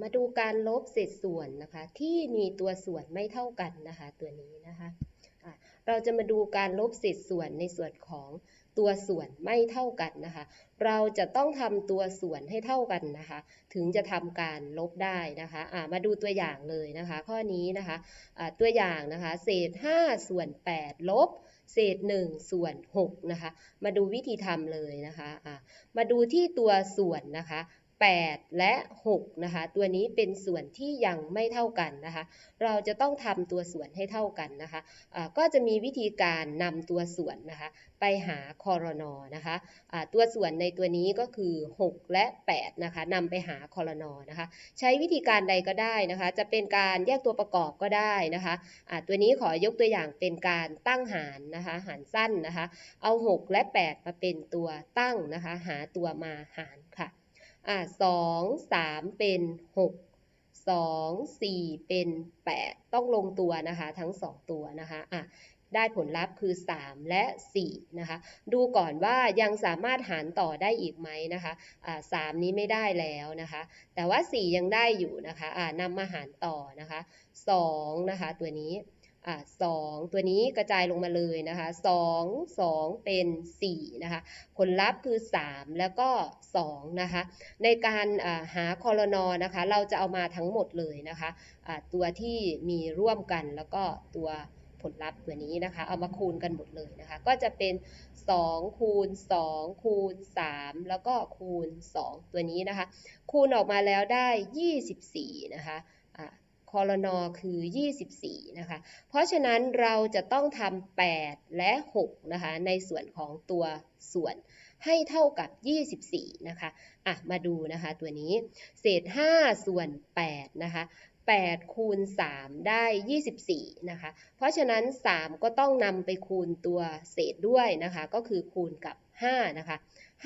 มาดูการลบเศษส่วนนะคะที่มีตัวส่วนไม่เท่ากันนะคะตัวนี้นะคะะเราจะมาดูการลบเศษส่วนในส่วนของตัวส่วนไม่เท่ากันนะคะ เราจะต้องทำตัวส่วนให้เท่ากันนะคะ ถึงจะทำการลบได้นะคะะมาดูตัวอย่างเลยนะคะ ข้อนี้นะคะะตัวอย่างนะคะ เศษ 5 ส่วน 8 ลบ เศษ 1 ส่วน6นะคะ มาดูวิธีทำเลยนะคะะมาดูที่ตัวส่วนนะคะ 8 และ 6 นะคะ ตัวนี้เป็นส่วนที่ยังไม่เท่ากันนะคะ เราจะต้องทำตัวส่วนให้เท่ากันนะคะอ่าก็จะมีวิธีการนำตัวส่วนนะคะ ไปหาคอรนอนะคะอ่าตัวส่วนในตัวนี้ก็คือ 6 และ 8 นะคะนำไปหาคอรนอนะคะ ใช้วิธีการใดก็ได้นะคะ จะเป็นการแยกตัวประกอบก็ได้นะคะอ่าตัวนี้ขอยกตัวอย่างเป็นการตั้งหารนะคะ หารสั้นนะคะ เอา 6 และ 8 มาเป็นตัวตั้งนะคะ หาตัวมาหาร อะสองสามเป็นหกสองสี่เป็นแปดต้องลงตัวนะคะทั้งสองตัวนะคะอะได้ผลลัพธ์คือ 3 และ4นะคะ ดูก่อนว่ายังสามารถหารต่อได้อีกไหมนะคะอ่าสามนี้ไม่ได้แล้วนะคะ แต่ว่า 4 ยังได้อยู่นะคะอ่านำมาหารต่อนะคะ2นะคะตัวนี้ อ่าสองตัวนี้กระจายลงมาเลยนะคะ2 2 เป็น4นะคะผลลัพธ์คือ 3 แล้วก็2นะคะในการหาคอรนอนะคะเราจะเอามาทั้งหมดเลยนะคะอ่าตัวที่มีร่วมกันแล้วก็ตัวผลลัพธ์ตัวนี้นะคะ เอามาคูณกันหมดเลยนะคะ ก็จะเป็น 2 คูณ 2 คูณ 3 แล้วก็คูณ 2 ตัวนี้นะคะ คูณออกมาแล้วได้ 24 นะคะ อ่าคอรนอคือ 24 นะคะ เพราะฉะนั้นเราจะต้องทำ8และ 6 นะคะ ในส่วนของตัวส่วนให้เท่ากับ 24 นะคะ อะ มาดูนะคะตัวนี้ เศษ 5 ส่วน 8 นะคะ 8 คูณ 3 ได้ 24 นะคะ เพราะฉะนั้น 3 ก็ต้องนำไปคูณตัวเศษด้วยนะคะ ก็คือคูณกับ 5 นะคะ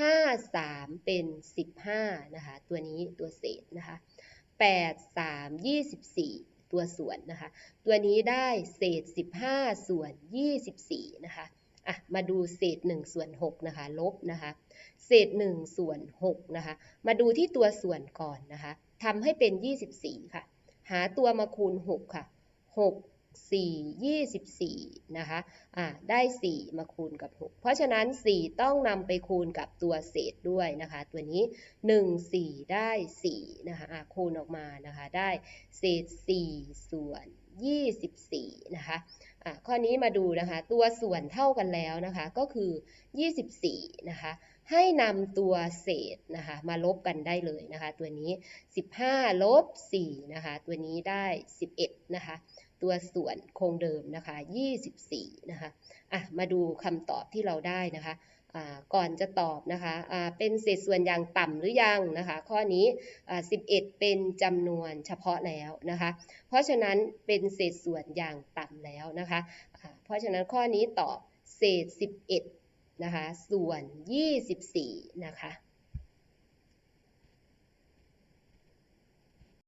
5 3 เป็น 15 นะคะ ตัวนี้ตัวเศษนะคะ 8 3 24 ตัวส่วนนะคะ ตัวนี้ได้เศษ 15 ส่วน 24 นะคะ อะ มาดูเศษ 1 ส่วน 6 นะคะ ลบนะคะ เศษ 1 ส่วน 6 นะคะ มาดูที่ตัวส่วนก่อนนะคะทำให้เป็น 24 ค่ะ หาตัวมาคูณ 6 ค่ะ 6 4 24 นะคะ อ่า ได้ 4 มาคูณกับ 6 เพราะฉะนั้น 4 ต้องนำไปคูณกับตัวเศษด้วยนะคะ ตัวนี้ 1 4 ได้ 4 นะคะ อ่า คูณออกมานะคะ ได้เศษ 4 ส่วน 24 นะคะ อะข้อนี้มาดูนะคะ ตัวส่วนเท่ากันแล้วนะคะ ก็คือ 24 นะคะ ให้นำตัวเศษนะคะ มาลบกันได้เลยนะคะ ตัวนี้ 15 ลบ 4 นะคะ ตัวนี้ได้ 11 นะคะ ตัวส่วนคงเดิมนะคะ 24 นะคะ อะ มาดูคำตอบที่เราได้นะคะ ก่อนจะตอบนะคะ เป็นเศษส่วนอย่างต่ำหรือยังนะคะ ข้อนี้ 11 เป็นจำนวนเฉพาะแล้วนะคะ เพราะฉะนั้นเป็นเศษส่วนอย่างต่ำแล้วนะคะ เพราะฉะนั้นข้อนี้ตอบเศษ 11 นะคะ ส่วน 24 นะคะ